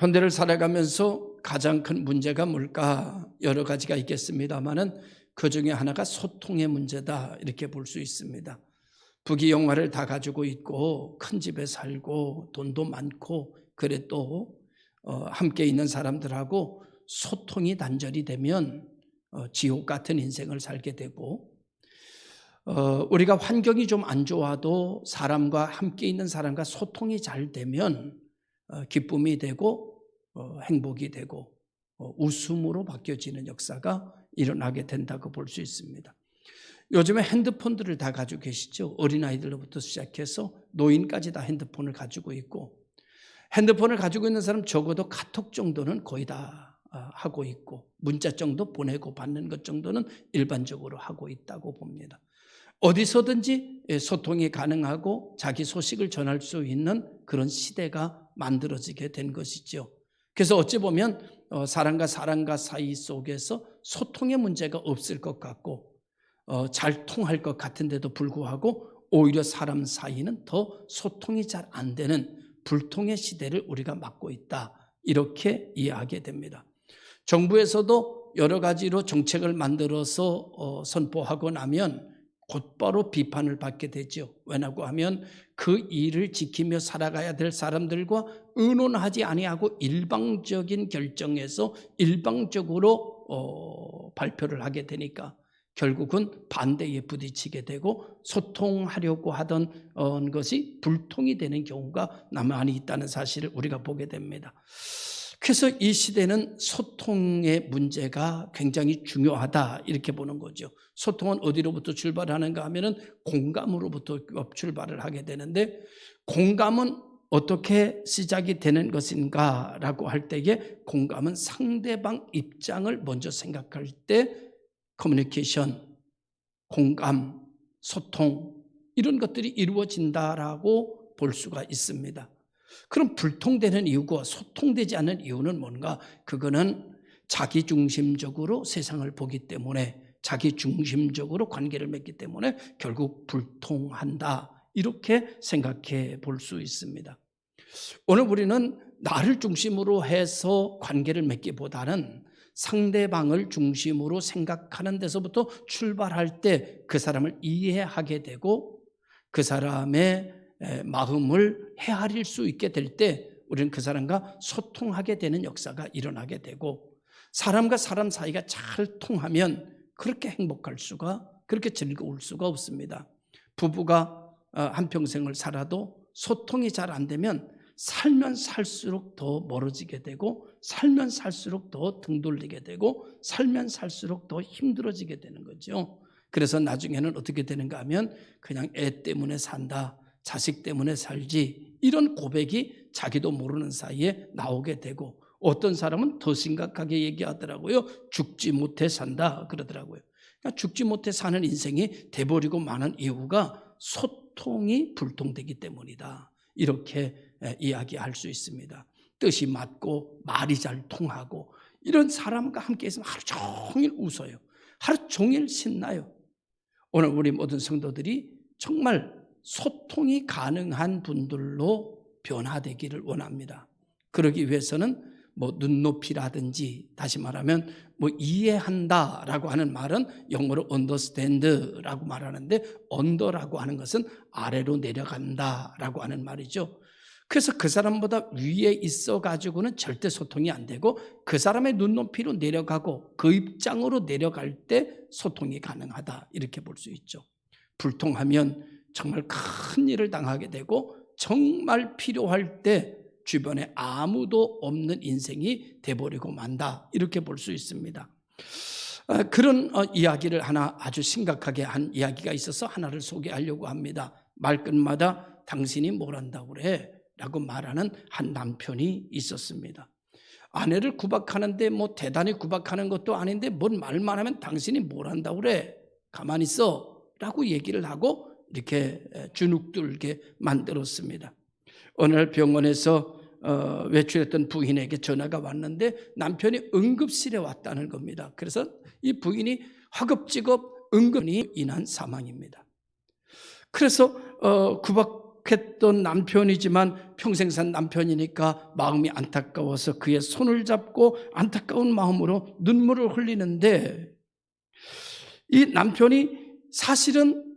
현대를 살아가면서 가장 큰 문제가 뭘까? 여러 가지가 있겠습니다만은 그 중에 하나가 소통의 문제다. 이렇게 볼 수 있습니다. 부귀 영화를 다 가지고 있고 큰 집에 살고 돈도 많고 그래도 어, 함께 있는 사람들하고 소통이 단절이 되면 어, 지옥 같은 인생을 살게 되고 어, 우리가 환경이 좀 안 좋아도 사람과 함께 있는 사람과 소통이 잘 되면 어, 기쁨이 되고 어, 행복이 되고 어, 웃음으로 바뀌어지는 역사가 일어나게 된다고 볼 수 있습니다. 요즘에 핸드폰들을 다 가지고 계시죠. 어린아이들로부터 시작해서 노인까지 다 핸드폰을 가지고 있고 핸드폰을 가지고 있는 사람 적어도 카톡 정도는 거의 다 아, 하고 있고 문자 정도 보내고 받는 것 정도는 일반적으로 하고 있다고 봅니다. 어디서든지 예, 소통이 가능하고 자기 소식을 전할 수 있는 그런 시대가 만들어지게 된 것이죠. 그래서 어찌 보면 어, 사람과 사람과 사이 속에서 소통의 문제가 없을 것 같고 어, 잘 통할 것 같은데도 불구하고 오히려 사람 사이는 더 소통이 잘 안 되는 불통의 시대를 우리가 맞고 있다. 이렇게 이해하게 됩니다. 정부에서도 여러 가지로 정책을 만들어서 어, 선포하고 나면 곧바로 비판을 받게 되죠. 왜냐고 하면 그 일을 지키며 살아가야 될 사람들과 의논하지 아니하고 일방적인 결정에서 일방적으로 어, 발표를 하게 되니까 결국은 반대에 부딪히게 되고 소통하려고 하던 어, 것이 불통이 되는 경우가 많이 있다는 사실을 우리가 보게 됩니다. 그래서 이 시대는 소통의 문제가 굉장히 중요하다 이렇게 보는 거죠. 소통은 어디로부터 출발하는가 하면은 공감으로부터 출발을 하게 되는데 공감은 어떻게 시작이 되는 것인가라고 할 때에 공감은 상대방 입장을 먼저 생각할 때 커뮤니케이션, 공감, 소통 이런 것들이 이루어진다라고 볼 수가 있습니다. 그럼 불통되는 이유가 소통되지 않는 이유는 뭔가? 그거는 자기 중심적으로 세상을 보기 때문에 자기 중심적으로 관계를 맺기 때문에 결국 불통한다. 이렇게 생각해 볼 수 있습니다. 오늘 우리는 나를 중심으로 해서 관계를 맺기보다는 상대방을 중심으로 생각하는 데서부터 출발할 때 그 사람을 이해하게 되고 그 사람의 마음을 헤아릴 수 있게 될 때 우리는 그 사람과 소통하게 되는 역사가 일어나게 되고 사람과 사람 사이가 잘 통하면 그렇게 행복할 수가 그렇게 즐거울 수가 없습니다. 부부가 어, 한평생을 살아도 소통이 잘 안 되면 살면 살수록 더 멀어지게 되고 살면 살수록 더 등 돌리게 되고 살면 살수록 더 힘들어지게 되는 거죠. 그래서 나중에는 어떻게 되는가 하면 그냥 애 때문에 산다. 자식 때문에 살지. 이런 고백이 자기도 모르는 사이에 나오게 되고 어떤 사람은 더 심각하게 얘기하더라고요. 죽지 못해 산다. 그러더라고요. 그러니까 죽지 못해 사는 인생이 돼버리고 마는 이유가 소통이 불통되기 때문이다. 이렇게 이야기할 수 있습니다. 뜻이 맞고 말이 잘 통하고 이런 사람과 함께 있으면 하루 종일 웃어요. 하루 종일 신나요. 오늘 우리 모든 성도들이 정말 소통이 가능한 분들로 변화되기를 원합니다. 그러기 위해서는 뭐 눈높이라든지 다시 말하면 뭐 이해한다라고 하는 말은 영어로 understand라고 말하는데 under라고 하는 것은 아래로 내려간다라고 하는 말이죠. 그래서 그 사람보다 위에 있어 가지고는 절대 소통이 안 되고 그 사람의 눈높이로 내려가고 그 입장으로 내려갈 때 소통이 가능하다 이렇게 볼 수 있죠. 불통하면 정말 큰 일을 당하게 되고 정말 필요할 때 주변에 아무도 없는 인생이 돼버리고 만다 이렇게 볼 수 있습니다. 아, 그런 어, 이야기를 하나 아주 심각하게 한 이야기가 있어서 하나를 소개하려고 합니다. 말끝마다 당신이 뭘 한다고 그래? 라고 말하는 한 남편이 있었습니다. 아내를 구박하는데 뭐 대단히 구박하는 것도 아닌데 뭔 말만 하면 당신이 뭘 한다고 그래? 가만히 있어. 라고 얘기를 하고 이렇게 주눅들게 만들었습니다. 날 병원에서 어, 외출했던 부인에게 전화가 왔는데 남편이 응급실에 왔다는 겁니다. 그래서 이 부인이 허겁지겁 응급이 인한 사망입니다. 그래서 어, 구박 행복했던 남편이지만 평생 산 남편이니까 마음이 안타까워서 그의 손을 잡고 안타까운 마음으로 눈물을 흘리는데 이 남편이 사실은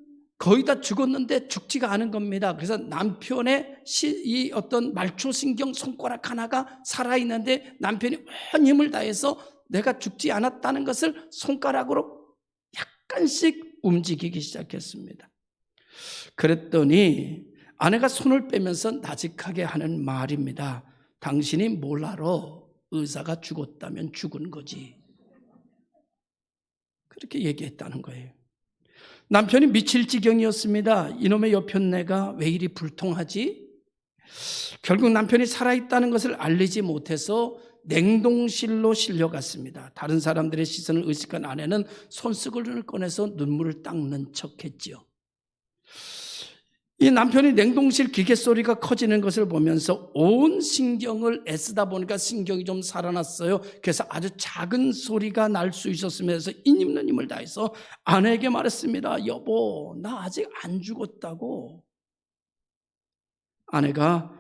거의 다 죽었는데 죽지가 않은 겁니다. 그래서 남편의 시, 이 어떤 말초신경 손가락 하나가 살아있는데 남편이 온 힘을 다해서 내가 죽지 않았다는 것을 손가락으로 약간씩 움직이기 시작했습니다. 그랬더니 아내가 손을 빼면서 나직하게 하는 말입니다. 당신이 뭘 알아? 의사가 죽었다면 죽은 거지. 그렇게 얘기했다는 거예요. 남편이 미칠 지경이었습니다. 이놈의 여편네가 왜 이리 불통하지? 결국 남편이 살아있다는 것을 알리지 못해서 냉동실로 실려갔습니다. 다른 사람들의 시선을 의식한 아내는 손수건을 꺼내서 눈물을 닦는 척했지요. 이 남편이 냉동실 기계 소리가 커지는 것을 보면서 온 신경을 애쓰다 보니까 신경이 좀 살아났어요. 그래서 아주 작은 소리가 날 수 있었으면서 인입는 힘을 다해서 아내에게 말했습니다. 여보, 나 아직 안 죽었다고. 아내가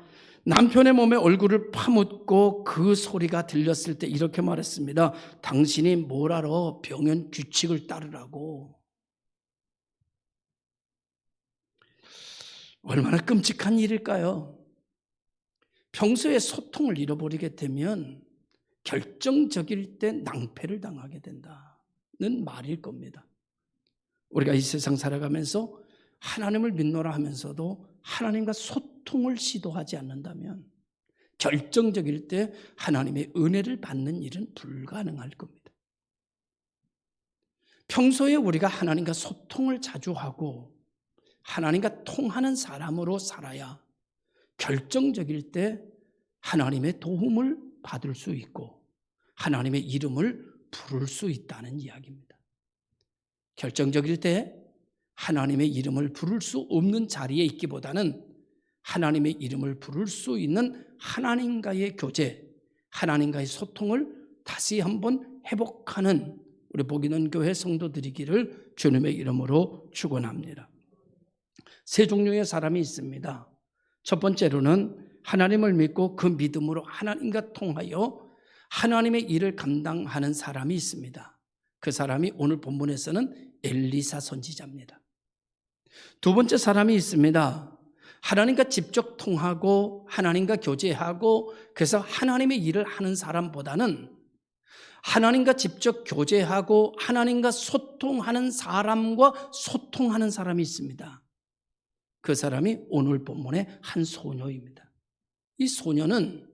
남편의 몸에 얼굴을 파묻고 그 소리가 들렸을 때 이렇게 말했습니다. 당신이 뭘 알아? 병원 규칙을 따르라고. 얼마나 끔찍한 일일까요? 평소에 소통을 잃어버리게 되면 결정적일 때 낭패를 당하게 된다는 말일 겁니다. 우리가 이 세상 살아가면서 하나님을 믿노라 하면서도 하나님과 소통을 시도하지 않는다면 결정적일 때 하나님의 은혜를 받는 일은 불가능할 겁니다. 평소에 우리가 하나님과 소통을 자주 하고 하나님과 통하는 사람으로 살아야 결정적일 때 하나님의 도움을 받을 수 있고 하나님의 이름을 부를 수 있다는 이야기입니다. 결정적일 때 하나님의 이름을 부를 수 없는 자리에 있기보다는 하나님의 이름을 부를 수 있는 하나님과의 교제, 하나님과의 소통을 다시 한번 회복하는 우리 복이는 교회 성도들이기를 주님의 이름으로 축원합니다. 세 종류의 사람이 있습니다. 첫 번째로는 하나님을 믿고 그 믿음으로 하나님과 통하여 하나님의 일을 감당하는 사람이 있습니다. 그 사람이 오늘 본문에서는 엘리사 선지자입니다. 두 번째 사람이 있습니다. 하나님과 직접 통하고 하나님과 교제하고 그래서 하나님의 일을 하는 사람보다는 하나님과 직접 교제하고 하나님과 소통하는 사람과 소통하는 사람이 있습니다. 그 사람이 오늘 본문의 한 소녀입니다. 이 소녀는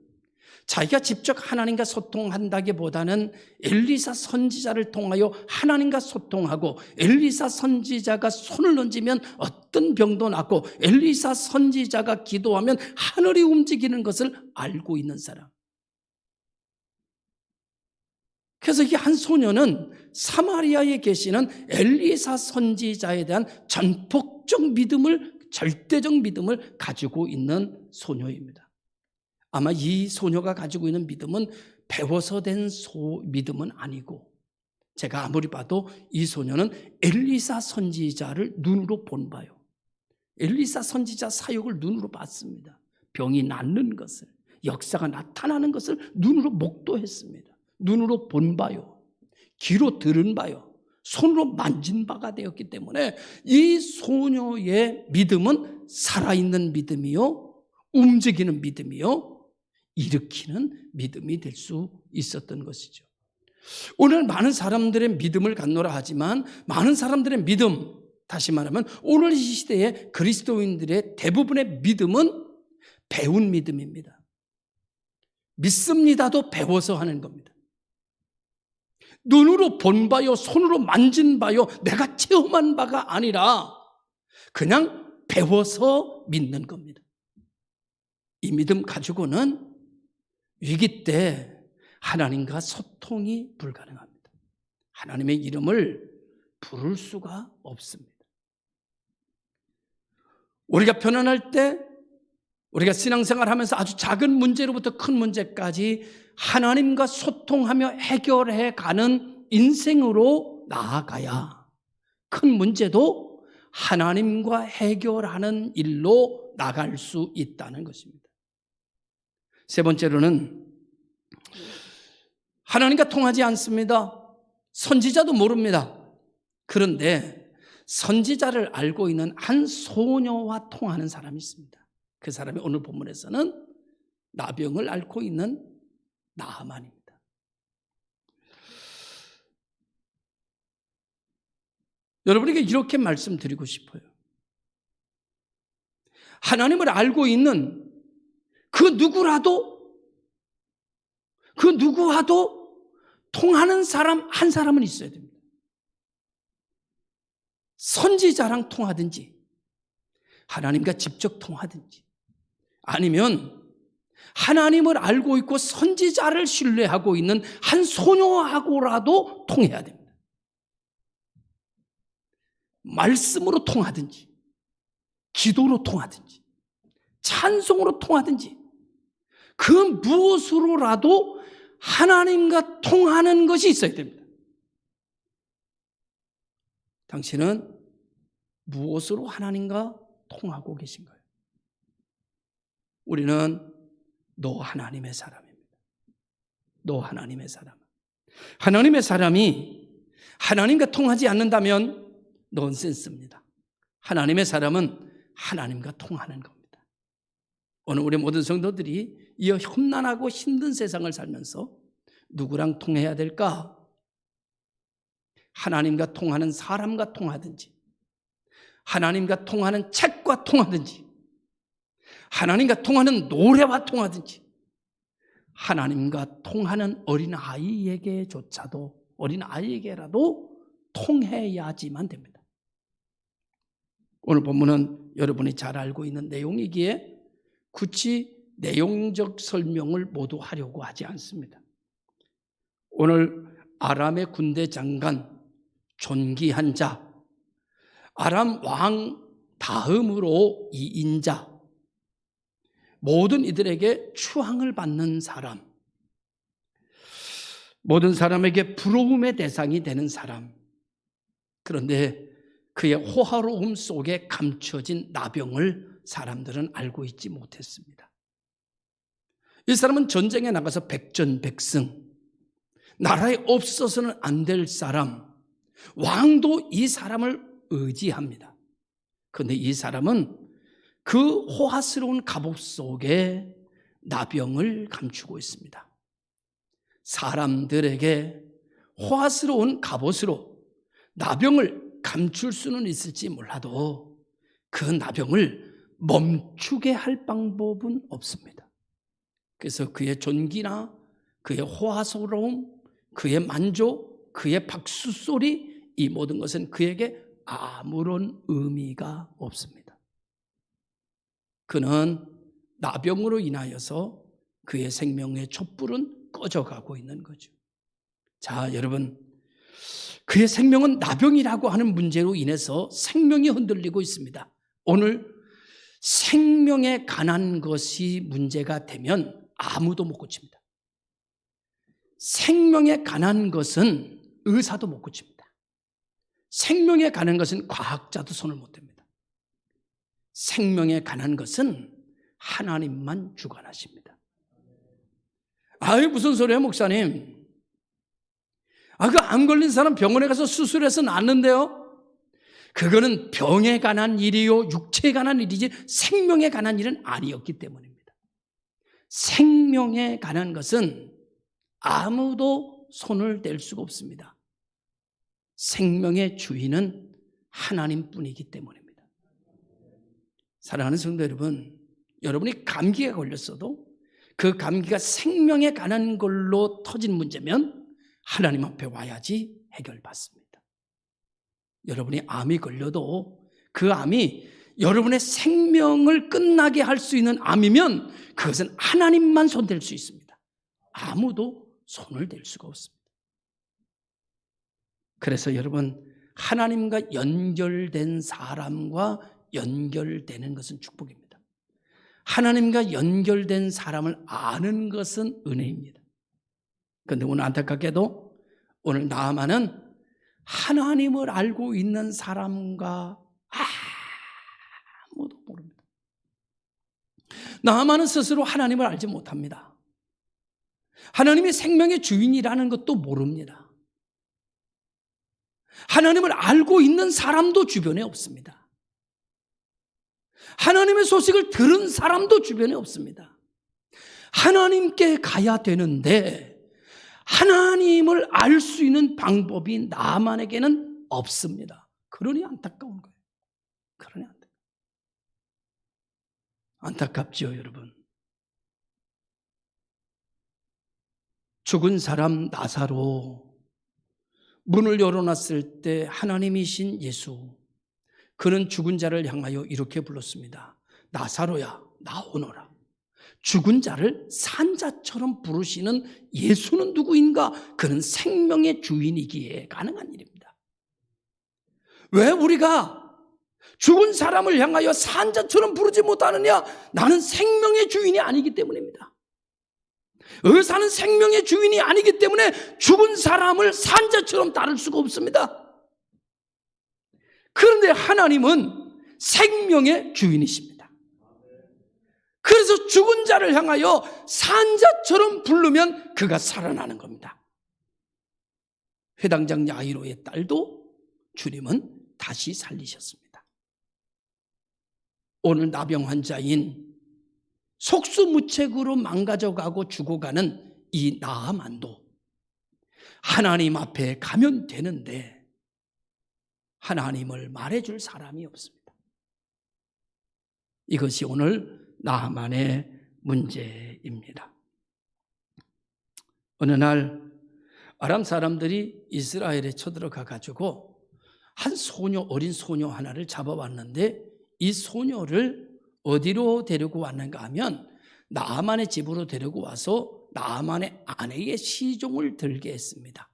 자기가 직접 하나님과 소통한다기보다는 엘리사 선지자를 통하여 하나님과 소통하고 엘리사 선지자가 손을 던지면 어떤 병도 낫고 엘리사 선지자가 기도하면 하늘이 움직이는 것을 알고 있는 사람. 그래서 이 한 소녀는 사마리아에 계시는 엘리사 선지자에 대한 전폭적 믿음을 절대적 믿음을 가지고 있는 소녀입니다. 아마 이 소녀가 가지고 있는 믿음은 배워서 된 소, 믿음은 아니고 제가 아무리 봐도 이 소녀는 엘리사 선지자를 눈으로 본 바요. 엘리사 선지자 사역을 눈으로 봤습니다. 병이 낫는 것을, 역사가 나타나는 것을 눈으로 목도했습니다. 눈으로 본 바요. 귀로 들은 바요. 손으로 만진 바가 되었기 때문에 이 소녀의 믿음은 살아있는 믿음이요, 움직이는 믿음이요, 일으키는 믿음이 될 수 있었던 것이죠. 오늘 많은 사람들의 믿음을 갖노라 하지만 많은 사람들의 믿음, 다시 말하면 오늘 이 시대의 그리스도인들의 대부분의 믿음은 배운 믿음입니다. 믿습니다도 배워서 하는 겁니다. 눈으로 본 바요, 손으로 만진 바요, 내가 체험한 바가 아니라 그냥 배워서 믿는 겁니다. 이 믿음 가지고는 위기 때 하나님과 소통이 불가능합니다. 하나님의 이름을 부를 수가 없습니다. 우리가 편안할 때 우리가 신앙생활 하면서 아주 작은 문제로부터 큰 문제까지 하나님과 소통하며 해결해 가는 인생으로 나아가야 큰 문제도 하나님과 해결하는 일로 나갈 수 있다는 것입니다. 세 번째로는 하나님과 통하지 않습니다. 선지자도 모릅니다. 그런데 선지자를 알고 있는 한 소녀와 통하는 사람이 있습니다. 그 사람이 오늘 본문에서는 나병을 앓고 있는 나만입니다. 여러분에게 이렇게 말씀드리고 싶어요. 하나님을 알고 있는 그 누구라도 그 누구와도 통하는 사람 한 사람은 있어야 됩니다. 선지자랑 통하든지 하나님과 직접 통하든지 아니면 하나님을 알고 있고 선지자를 신뢰하고 있는 한 소녀하고라도 통해야 됩니다. 말씀으로 통하든지, 기도로 통하든지, 찬송으로 통하든지, 그 무엇으로라도 하나님과 통하는 것이 있어야 됩니다. 당신은 무엇으로 하나님과 통하고 계신가요? 우리는 너 하나님의 사람입니다. 너 하나님의 사람. 하나님의 사람이 하나님과 통하지 않는다면 넌센스입니다. 하나님의 사람은 하나님과 통하는 겁니다. 오늘 우리 모든 성도들이 이 험난하고 힘든 세상을 살면서 누구랑 통해야 될까? 하나님과 통하는 사람과 통하든지, 하나님과 통하는 책과 통하든지, 하나님과 통하는 노래와 통하든지, 하나님과 통하는 어린 아이에게조차도 어린 아이에게라도 통해야지만 됩니다. 오늘 본문은 여러분이 잘 알고 있는 내용이기에 굳이 내용적 설명을 모두 하려고 하지 않습니다. 오늘 아람의 군대 장관 존귀한 자, 아람 왕 다음으로 이인자, 모든 이들에게 추앙을 받는 사람, 모든 사람에게 부러움의 대상이 되는 사람. 그런데 그의 호화로움 속에 감춰진 나병을 사람들은 알고 있지 못했습니다. 이 사람은 전쟁에 나가서 백전백승, 나라에 없어서는 안 될 사람, 왕도 이 사람을 의지합니다. 그런데 이 사람은 그 호화스러운 갑옷 속에 나병을 감추고 있습니다. 사람들에게 호화스러운 갑옷으로 나병을 감출 수는 있을지 몰라도 그 나병을 멈추게 할 방법은 없습니다. 그래서 그의 존귀나 그의 호화스러움, 그의 만족, 그의 박수 소리 이 모든 것은 그에게 아무런 의미가 없습니다. 그는 나병으로 인하여서 그의 생명의 촛불은 꺼져가고 있는 거죠. 자, 여러분. 그의 생명은 나병이라고 하는 문제로 인해서 생명이 흔들리고 있습니다. 오늘 생명에 관한 것이 문제가 되면 아무도 못 고칩니다. 생명에 관한 것은 의사도 못 고칩니다. 생명에 관한 것은 과학자도 손을 못 댑니다. 생명에 관한 것은 하나님만 주관하십니다. 아유, 무슨 소리예요, 목사님? 아, 그 암 걸린 사람 병원에 가서 수술해서 낫는데요? 그거는 병에 관한 일이요, 육체에 관한 일이지 생명에 관한 일은 아니었기 때문입니다. 생명에 관한 것은 아무도 손을 댈 수가 없습니다. 생명의 주인은 하나님 뿐이기 때문입니다. 사랑하는 성도 여러분, 여러분이 감기에 걸렸어도 그 감기가 생명에 관한 걸로 터진 문제면 하나님 앞에 와야지 해결받습니다. 여러분이 암이 걸려도 그 암이 여러분의 생명을 끝나게 할 수 있는 암이면 그것은 하나님만 손댈 수 있습니다. 아무도 손을 댈 수가 없습니다. 그래서 여러분, 하나님과 연결된 사람과 연결되는 것은 축복입니다. 하나님과 연결된 사람을 아는 것은 은혜입니다. 그런데 오늘 안타깝게도 오늘 나만은 하나님을 알고 있는 사람과 아무도 모릅니다. 나만은 스스로 하나님을 알지 못합니다. 하나님이 생명의 주인이라는 것도 모릅니다. 하나님을 알고 있는 사람도 주변에 없습니다. 하나님의 소식을 들은 사람도 주변에 없습니다. 하나님께 가야 되는데 하나님을 알 수 있는 방법이 나만에게는 없습니다. 그러니 안타까운 거예요. 그러니 안타깝. 안타깝죠, 여러분. 죽은 사람 나사로 문을 열어놨을 때 하나님이신 예수 그는 죽은 자를 향하여 이렇게 불렀습니다. 나사로야 나오너라. 죽은 자를 산 자처럼 부르시는 예수는 누구인가? 그는 생명의 주인이기에 가능한 일입니다. 왜 우리가 죽은 사람을 향하여 산 자처럼 부르지 못하느냐? 나는 생명의 주인이 아니기 때문입니다. 의사는 생명의 주인이 아니기 때문에 죽은 사람을 산 자처럼 다룰 수가 없습니다. 그런데 하나님은 생명의 주인이십니다. 그래서 죽은 자를 향하여 산 자처럼 부르면 그가 살아나는 겁니다. 회당장 야이로의 딸도 주님은 다시 살리셨습니다. 오늘 나병 환자인 속수무책으로 망가져가고 죽어가는 이 나아만도 하나님 앞에 가면 되는데 하나님을 말해줄 사람이 없습니다. 이것이 오늘 나만의 문제입니다. 어느 날 아람 사람들이 이스라엘에 쳐들어가 가지고 한 소녀 어린 소녀 하나를 잡아왔는데 이 소녀를 어디로 데리고 왔는가 하면 나만의 집으로 데리고 와서 나만의 아내의 시종을 들게 했습니다.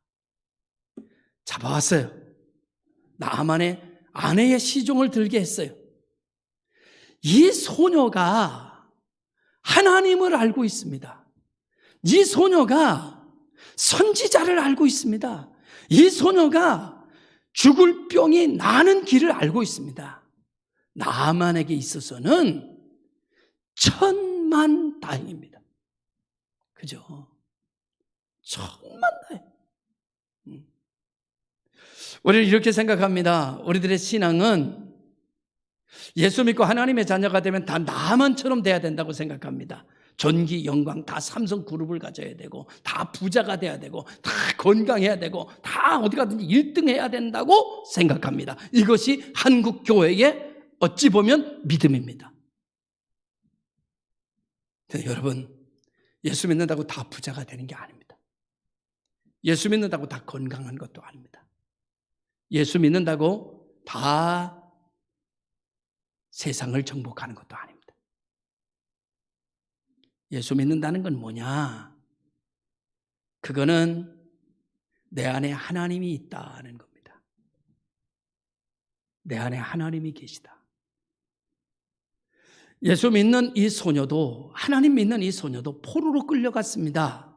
잡아왔어요. 나만의 아내의 시종을 들게 했어요. 이 소녀가 하나님을 알고 있습니다. 이 소녀가 선지자를 알고 있습니다. 이 소녀가 죽을 병이 나는 길을 알고 있습니다. 나만에게 있어서는 천만 다행입니다. 그죠? 천만 다행. 음. 우리는 이렇게 생각합니다. 우리들의 신앙은 예수 믿고 하나님의 자녀가 되면 다 나만처럼 돼야 된다고 생각합니다. 전기, 영광 다 삼성 그룹을 가져야 되고, 다 부자가 돼야 되고, 다 건강해야 되고, 다 어디 가든지 1등 해야 된다고 생각합니다. 이것이 한국 교회의 어찌 보면 믿음입니다. 근데 여러분, 예수 믿는다고 다 부자가 되는 게 아닙니다. 예수 믿는다고 다 건강한 것도 아닙니다. 예수 믿는다고 다 세상을 정복하는 것도 아닙니다. 예수 믿는다는 건 뭐냐? 그거는 내 안에 하나님이 있다는 겁니다. 내 안에 하나님이 계시다. 예수 믿는 이 소녀도, 하나님 믿는 이 소녀도 포로로 끌려갔습니다.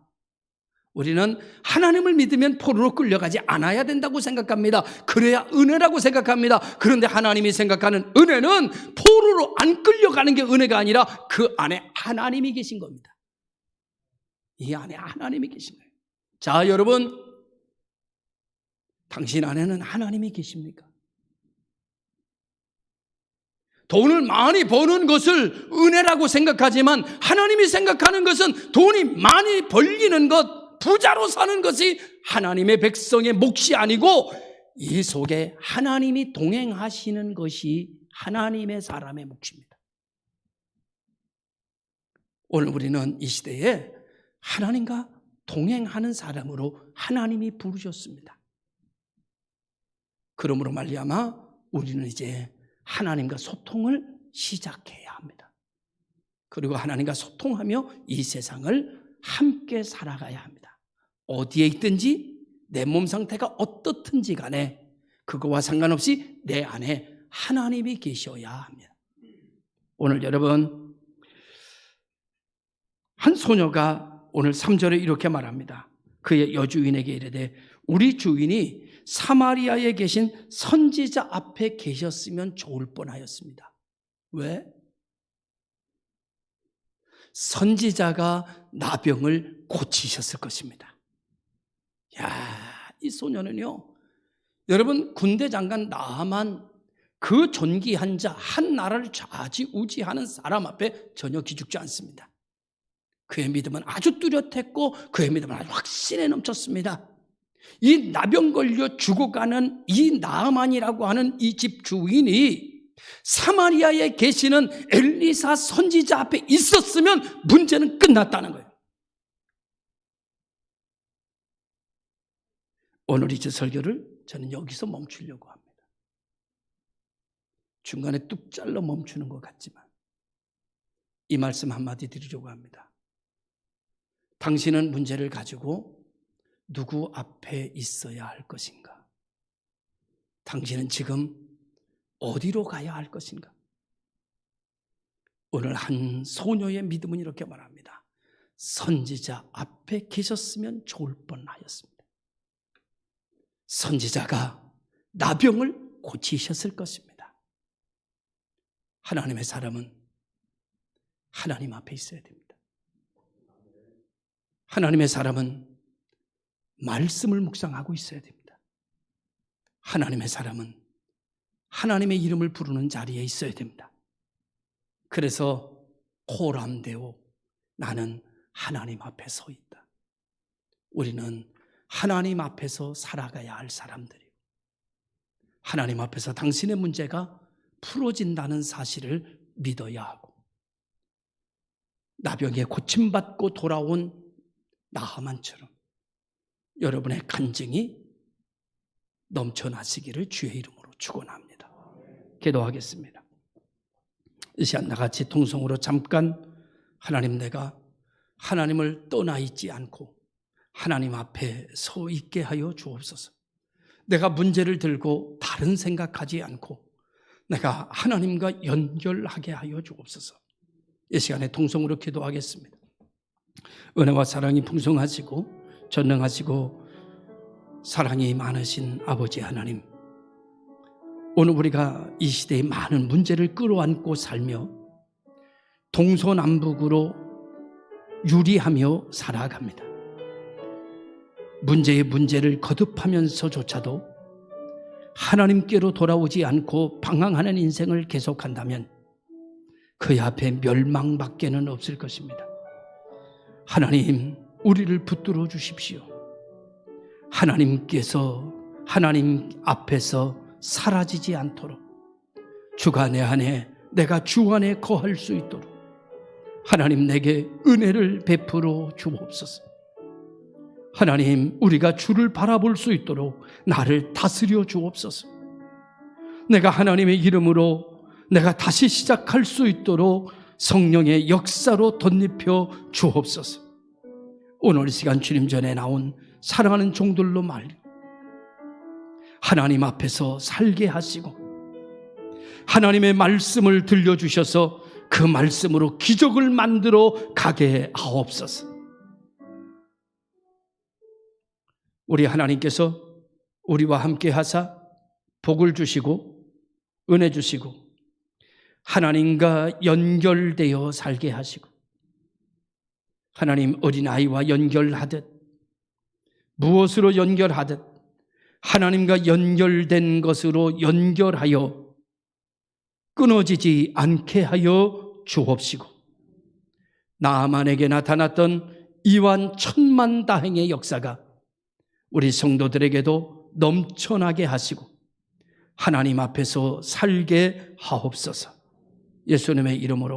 우리는 하나님을 믿으면 포로로 끌려가지 않아야 된다고 생각합니다. 그래야 은혜라고 생각합니다. 그런데 하나님이 생각하는 은혜는 포로로 안 끌려가는 게 은혜가 아니라 그 안에 하나님이 계신 겁니다. 이 안에 하나님이 계신 거예요. 자, 여러분. 당신 안에는 하나님이 계십니까? 돈을 많이 버는 것을 은혜라고 생각하지만 하나님이 생각하는 것은 돈이 많이 벌리는 것, 부자로 사는 것이 하나님의 백성의 몫이 아니고 이 속에 하나님이 동행하시는 것이 하나님의 사람의 몫입니다. 오늘 우리는 이 시대에 하나님과 동행하는 사람으로 하나님이 부르셨습니다. 그러므로 말미암아 우리는 이제 하나님과 소통을 시작해야 합니다. 그리고 하나님과 소통하며 이 세상을 함께 살아가야 합니다. 어디에 있든지 내 몸 상태가 어떻든지 간에 그거와 상관없이 내 안에 하나님이 계셔야 합니다. 오늘 여러분 한 소녀가 오늘 3절에 이렇게 말합니다. 그의 여주인에게 이르되 우리 주인이 사마리아에 계신 선지자 앞에 계셨으면 좋을 뻔하였습니다. 왜? 선지자가 나병을 고치셨을 것입니다. 야, 이 소녀는요. 여러분 군대 장관 나만 그 존귀한 자 한 나라를 좌지우지하는 사람 앞에 전혀 기죽지 않습니다. 그의 믿음은 아주 뚜렷했고 그의 믿음은 아주 확신에 넘쳤습니다. 이 나병 걸려 죽어가는 이 나만이라고 하는 이 집 주인이 사마리아에 계시는 엘리사 선지자 앞에 있었으면 문제는 끝났다는 거예요. 오늘 이제 설교를 저는 여기서 멈추려고 합니다. 중간에 뚝 잘라 멈추는 것 같지만 이 말씀 한마디 드리려고 합니다. 당신은 문제를 가지고 누구 앞에 있어야 할 것인가? 당신은 지금 어디로 가야 할 것인가? 오늘 한 소녀의 믿음은 이렇게 말합니다. 선지자 앞에 계셨으면 좋을 뻔하였습니다. 선지자가 나병을 고치셨을 것입니다. 하나님의 사람은 하나님 앞에 있어야 됩니다. 하나님의 사람은 말씀을 묵상하고 있어야 됩니다. 하나님의 사람은 하나님의 이름을 부르는 자리에 있어야 됩니다. 그래서 호람되오 나는 하나님 앞에 서 있다. 우리는 하나님 앞에서 살아가야 할 사람들이고 하나님 앞에서 당신의 문제가 풀어진다는 사실을 믿어야 하고 나병에 고침받고 돌아온 나하만처럼 여러분의 간증이 넘쳐나시기를 주의 이름으로 축원합니다. 기도하겠습니다. 이 시간 나같이 통성으로 잠깐 하나님 내가 하나님을 떠나 있지 않고 하나님 앞에 서 있게 하여 주옵소서. 내가 문제를 들고 다른 생각하지 않고 내가 하나님과 연결하게 하여 주옵소서. 이 시간에 통성으로 기도하겠습니다. 은혜와 사랑이 풍성하시고 전능하시고 사랑이 많으신 아버지 하나님. 오늘 우리가 이 시대의 많은 문제를 끌어안고 살며 동서남북으로 유리하며 살아갑니다. 문제의 문제를 거듭하면서조차도 하나님께로 돌아오지 않고 방황하는 인생을 계속한다면 그 앞에 멸망밖에는 없을 것입니다. 하나님, 우리를 붙들어 주십시오. 하나님께서 하나님 앞에서 사라지지 않도록 주가 내 안에 내가 주 안에 거할 수 있도록 하나님 내게 은혜를 베풀어 주옵소서. 하나님, 우리가 주를 바라볼 수 있도록 나를 다스려 주옵소서. 내가 하나님의 이름으로 내가 다시 시작할 수 있도록 성령의 역사로 덧입혀 주옵소서. 오늘 이 시간 주님 전에 나온 사랑하는 종들로 말 하나님 앞에서 살게 하시고 하나님의 말씀을 들려주셔서 그 말씀으로 기적을 만들어 가게 하옵소서. 우리 하나님께서 우리와 함께 하사 복을 주시고 은혜 주시고 하나님과 연결되어 살게 하시고 하나님 어린아이와 연결하듯 무엇으로 연결하듯 하나님과 연결된 것으로 연결하여 끊어지지 않게 하여 주옵시고 나만에게 나타났던 이완 천만 다행의 역사가 우리 성도들에게도 넘쳐나게 하시고 하나님 앞에서 살게 하옵소서. 예수님의 이름으로